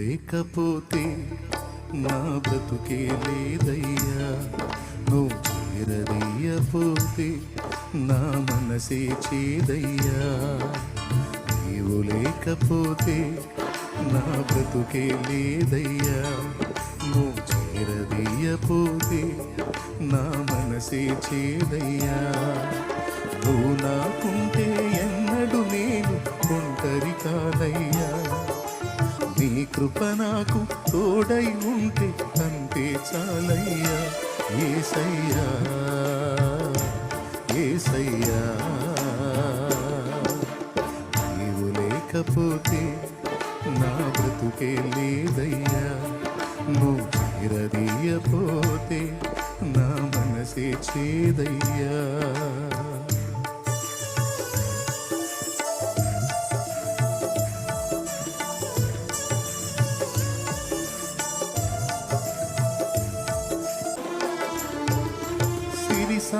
లేకపోతే నా బ్రతుకే లేదయ్యా. నువ్వు చేరదీయపోతే నా మనసే చేదయ్యా. నీవు లేకపోతే నా బ్రతుకే లేదయ్యా. నువ్వు చేరదీయపోతే నా మనసే చేదయ్యా. నువ్వు నాకుంటే కృప నాకు తోడై ఉంటే అంతే చాలయ్యా ఏసయ్యా ఏసయ్యా. నీవు లేకపోతే నా బ్రతుకే లేదయ్యా నువ్వు చేరదీయపోతే నా మనసే చేదయ్యా.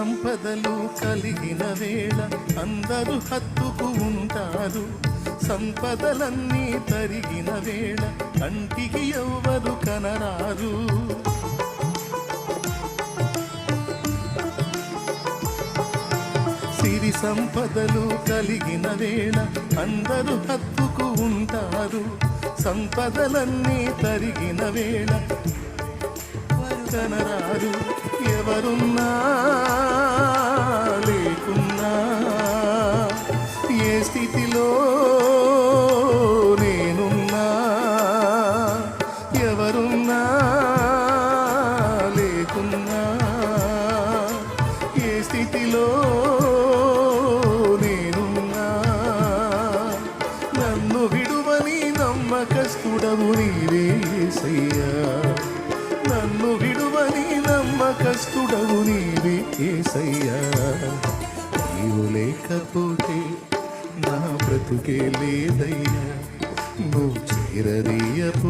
సంపదలు కలిగిన వేళ అందరూ హత్తుకు ఉంటారు. సంపదలన్నీ తరిగిన వేళ కంటికి ఎవ్వరు కనరారు. సిరి సంపదలు కలిగిన వేళ అందరూ హత్తుకు ఉంటారు. సంపదలన్నీ తరిగిన వేళ కనరారు ఎవరున్నా లేకున్నా ఏ స్థితిలో నేనున్నా? ఎవరున్నా లేకున్నా? ఏ స్థితిలో నేనున్నా? నన్ను విడువని నమ్మకస్తుడవు నీవే యేసయ్యా నన్ను విడువని నమ్మకస్తుడవు నీవే ఏసయ్యా. నీవు లేకపోతే నా బ్రతుకే లేదయ్యా. నువ్వు చేరదీయపు